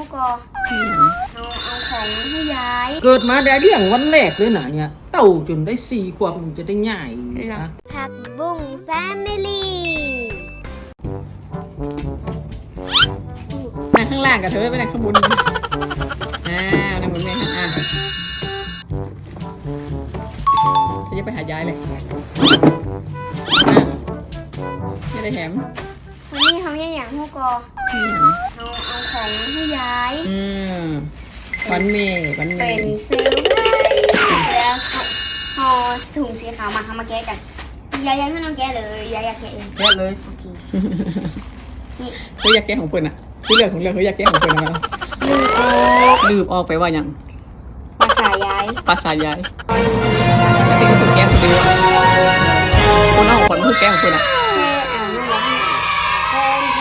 เขาก็เอาเอาของให้ย้าย เกิดมาได้เลี้ยงวันแรกเลยนะเนี่ย เต่าจนได้สี่ขวบมันจะได้ง่ายนะ ผักบุ้งแฟมิลี่นั่งข้างล่างกับเธอไม่นั่งข้างบนอ่านั่งบนแม่ข้างอ่าเธอจะไปหายายเลยอะไม่ได้แถมวันนี้เขาอย่างเขา ก็นี่หยังเอาเอาของให้ย้าย อืมวันเมย์วันเมเป็นย์เซอร์ไพรส์แล้วเขาห่อถุงสีขาวมาเขามาแกะกันยายยังไม่ต้องแกะเลยยายอยากแกะเองแค่เลยเขาอยากแก้ของเพิ่นอะที่เรื่องของเรื่องเขาอยากแก้ของเพิ่นนะลืมออกลืมออกไปว่าหยังภาษายายภาษายายแล้วที่ก็คือแก้ของเดือคนเอาของคนคือแก้ของเพิ่นอะ แค่อ่านนั่นแหละแทนแท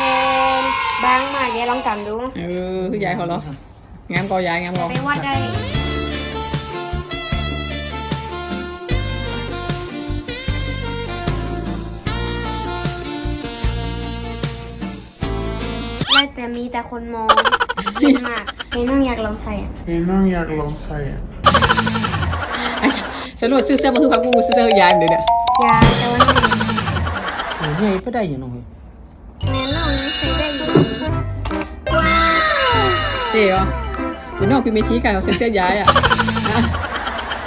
น บางมากยายลองจำดูเออคือยายเขาเหรองามก็ยายงามก็ไปวาดได้แล้วแต่มีแต่คนมองเยอะมากเห็นน้องอยากลองใส่อะเห็นน้องอยากลองใส่อะฉันว่าซื้อเสื้อมาคือพักบุ้งซื้อเสื้อยายเดี๋ยวเนี่ยยาแต่ว่าน้องโอ้ยใหญ่ก็ได้อย่างน้อย จ๋อเดี๋ยวน้องพี่เมทีกันเอาเสื้อเสื้อยายอะอะ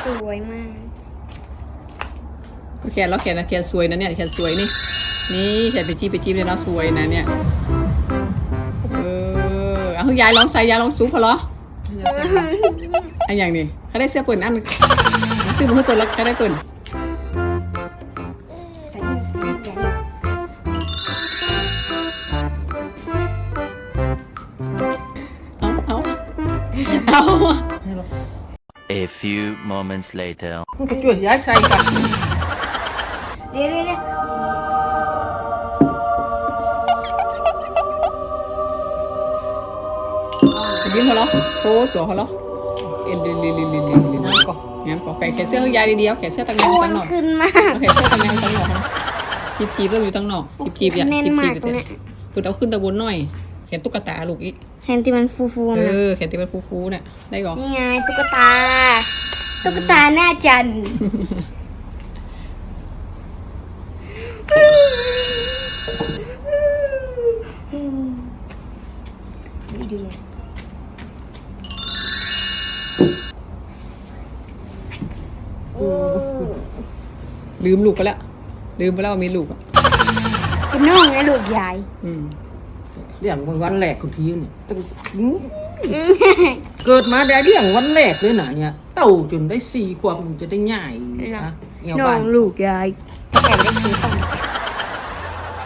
สวยมากแขนแล้วแขนนะแขนสวยนะเนี่ยแขนสวยนี่ นี่แขนไปจีบไปจีบเลยนะสวยนะเนี่ยเออเอายายลองใส่ยายลองซูพอเหรอไอ้อย่างนี้เขาได้เสื้อเปิดอันซื้อมาให้เปิดแล้วเขาได้เปิด เอาให้เรา A few moments later. มันก็ช่วยย้ายใส่กันเดี๋ยวเดี๋ยวเดี๋ยวยิ้มเขาเหรอโอ้ตัวเขาเหรอเอ็นลิลิลิลิลิลินั่นก็งั้นก็แขนเสื้อยายดีๆเอาแขนเสื้อตั้งแนวอ้วตั้นงนอกขึ้นมากเอาแขนเสื้อตั้งแนวตั้งนอกนะจีบจีบต้องอยู่ตั้งนอกจีบจีบอย่าแน่นจีบมาจีกบตรงเนี้ยปุดเอาขึ้นตะบนหน่อยแข นตุ๊กตาลูกอีกเห็นที่มันฟูๆเอนะอแขนที่เป็นฟูๆเนี่ยได้ก่อนนี่ไงตุ๊กตา ตุ๊กตาหน้าจันทร์ดีดีลืมลูกไปแล้วลืมไปแล้วว่ามีลูกอะ เป็นน้องไงลูกใหญ่อืม เลี้ยงวันแรกคุณทีเนี่ยตั้งเกิดมาได้เลี้ยงวันแรกเลยนะเนี่ยเต่าจนได้สี่ขวบมันจะได้ง่ายนะเงี้ยน้อบ้านงลูกใหญ่แต่ได้คือต้อง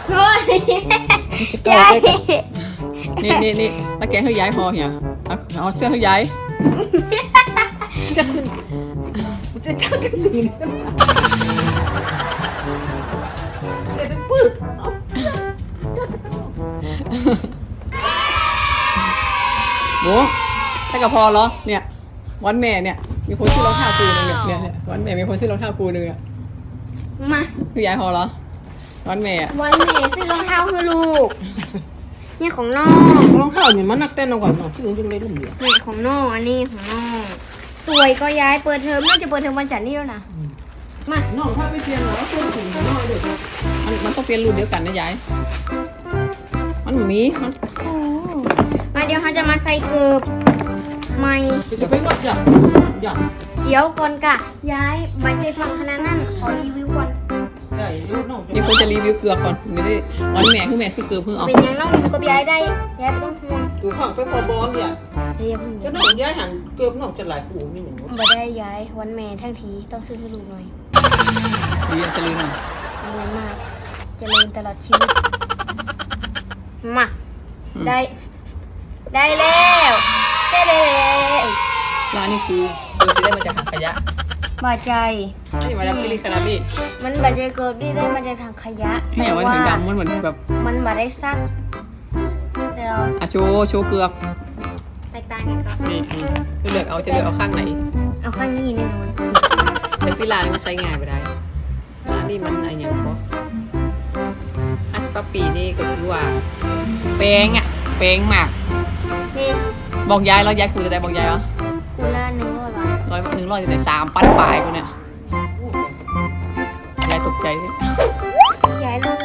โอ้ยจะใหเก่าญ่ได้นี่นี่นี่แล้วแกให้ย้ายพอเหี่ยเอาเอาเสื้อให้ย้ายจะขึ้นมันจะชักกันดินเโหถ้ากับพอเหรอ เนี่ย วันแม่เนี่ย มีคนซื้อรองเท้ากูหนึงเนี่ยเนี่ยเนี่ยวันแม่มีคนซื้อรองเท้ากูหนึงอะมาให้ย้ายพอเหรอ วันแม่อะวันแม่ซื้อรองเท้าให้ลูกนี่ของน้องรองเท้าเนี่ยมันนักเต้นเอาก่อนเนาะซื้อยังได้รุ่นเดียวนี่ของน้องอันนี้ของน้องสวยก็ย้ายเปิดเทอมน่าจะเปิดเทอมวันจันทร์นี่แล้วนะมาน้องถ้าไม่เปลี่ยนเหรอต้นถุงของน้องเด็กมันมันต้องเปลี่ยนรุ่นเดียวกันนะยาย มันบ่มีมันมาเดี๋ยวเขาจะมาใส่เกือบใหม่ จะไปวัดจับยันเดี๋ยวก่อนกะ ย้ายไม่ใจฟังขนาดนั้น ขอรีวิวก่อนได้เดี๋ยวน้องมีคนจะรีวิวเกลือก่อนไม่ได้วันแม่คือแม่ซื้อเกลือเพิ่งเอาเป็นยังน้องอยู่กับย้ายได้ ย้ายไม่ต้องห่วงดูข้างไปพอบอลเนี่ยเดี๋ยวอย่าเพิ่งก็น้องย้ายหันเกือบน้องจะหลายกูนี่หนึ่งบ่ได้ย้ายวันแม่ทั้งทีต้องซื้อให้ลูกหน่อยดีจะลืมหน่อยรวยมากเจริญตลอดชีวิต มาอืมได้ ได้แล้วได้เลยร้านนี้คือคือจะได้มาจากถังขยะบาดใจ นี่มาจากฟิลิปปินส์นี่มันบาดใจเกิดได้ได้มาจากทางขยะไม่อยากว่าถึงดำมันเหมือนแบบ มันบาดได้ซักเดี๋ยวอะโชว์โชว์เกลือแตกต่างกันก่อนนี่อืมจะเลือกเอาจะเลือกเอาข้างไหน เอาข้างนี้แน่นอนแต่ที่ร้านมันใช้ง่ายไปได้ร้านนี้มันอะไรอย่างก็ฮัสปาปีนี่ก็คือว่า แป้งอะแป้งหมักนี่บอกยายแล้วยายกูจะได้บอกยายเหรอคูละหนึ่งร้อยบาทร้อยหนึ่งร้อยจะได้สามปั้นปลายกูเนี่ย ยายตกใจสิ ยายลง